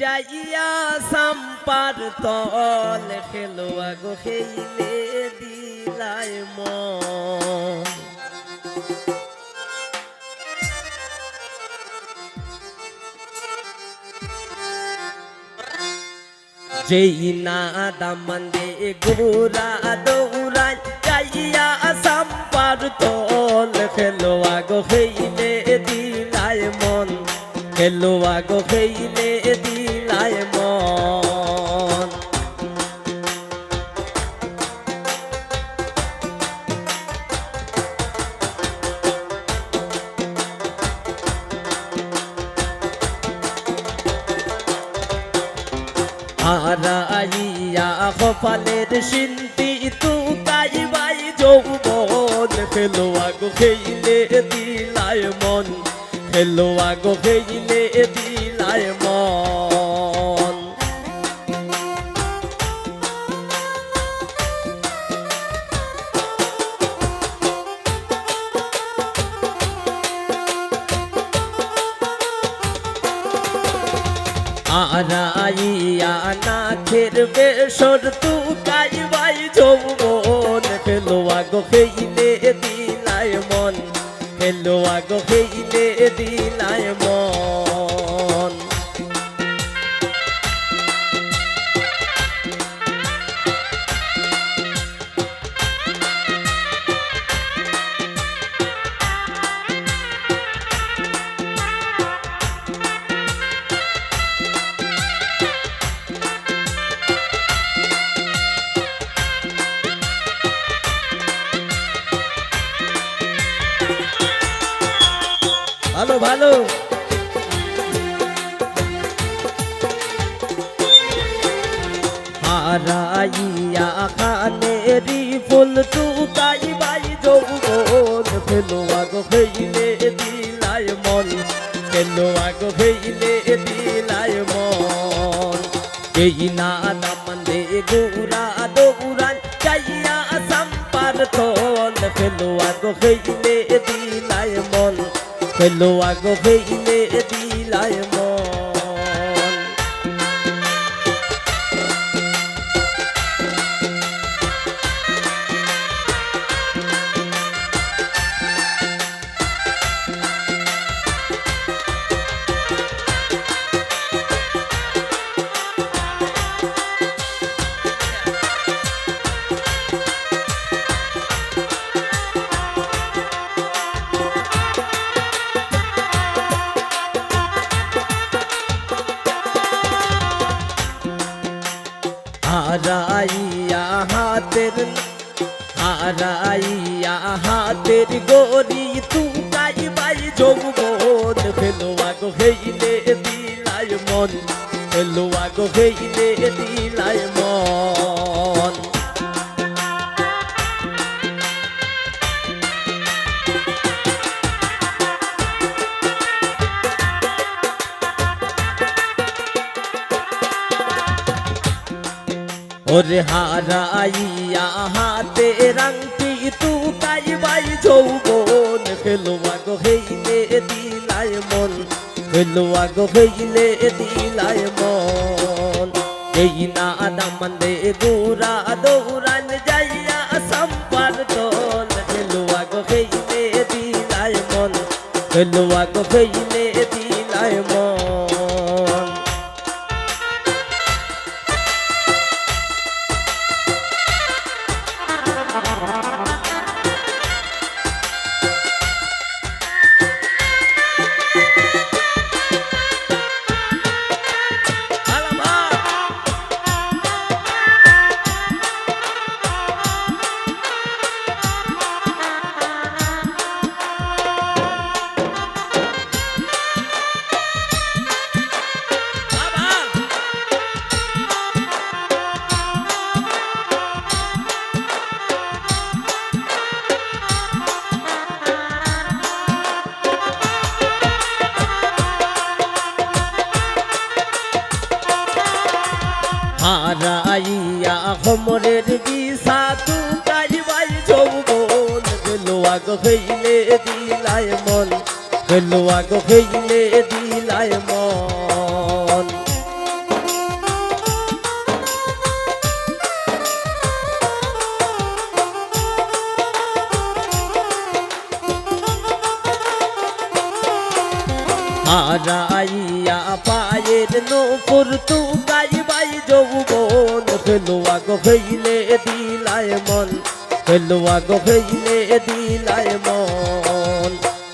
যাইয়া সাম্পার তল খেলোয়া গো খেইলে দিলায় মন। যেই না দামন্দে গোরা দৌড়াই, যাইয়া সাম্পার তল খেলোয়া গো খেইলে দিলায় মন। খেলোয়া গো খেইলে হারাইয়া কপালের শিল্পী, তু তাই বাই যৌবন। খেলোয়া আগো খেইলে দিলায় মন খেলোয়া আগো খেইলে দিলায় মন। আরাইয়া না বেসর সর তু কাই বাই যৌবন। ফেলোয়া গো খেইলে দিলায় মন। ফেলোয়া গো খেইলে দিলায় মন। ভালো ভালো। হারাইয়া খানেরি ফুল তু বাই যৌবন ফেলোয়া গো খেইলে দিলায় মন খেইলে দিলায় মন। এই না যাইয়া সাম্পার তল ফেলোয়া গো খেইলে দিলায় মন ফেলোয়া গো খেইলে দিলায় মন হাতের হারাইয়া হাতের গরি তু কাই বাই মন ফেলো আগো হেইলে দিলায় মন, ফেলো আগো হেইলে দিলায় মন। ওরে হারাইয়া হাতে রাংটি তু কাই বাই যৌবন খেলোয়া গো হেইলে দিলায় মন খেলোয়া গো হেইলে দিলায় মন। এই না দামন্দে গোরা দৌড়ান যাইয়া সম্পার তল খেলোয়া গো হেইলে দিলায় মন খেলোয়া গো হেইলে আমরের দিশা তু কাইবাই যৌবন। গেলো আগ হইলে দিলাই মন, গেলো হইলে দিলাই মন। হারাইয়া পায়ের নপুর তু যৌবন। হইল আগো হইলে দিলায় মন হইল আগো হইলে দিলায় মন।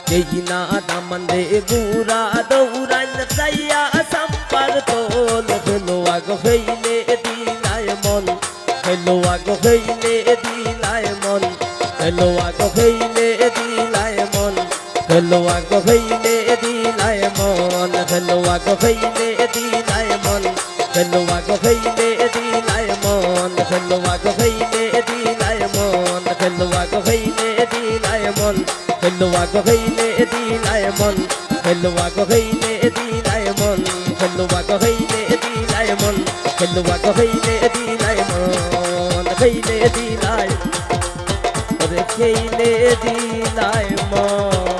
কেই না দামন দে গুরা দৌরান সাইয়া সম্পার তোল হইল আগো হইলে দিলায় মন হইল আগো হইলে দিলায় মন হইল আগো হইলে দিলায় মন হইল আগো হইলে দিলায় মন হইল আগো হইলে দিলায় মন হইল আগো হইলে দিলায় খেলুয়া গো ভাইনে দিনায় মন খেলুয়া গো ভাইনে দিনায় মন খেলুয়া গো ভাইনে দিনায় মন খেলুয়া গো ভাইনে দিনায় মন খেলুয়া গো ভাইনে দিনায় মন খেলুয়া গো ভাইনে দিনায় মন ভাইনে দিনায় রে খেইলে দিনায় মন।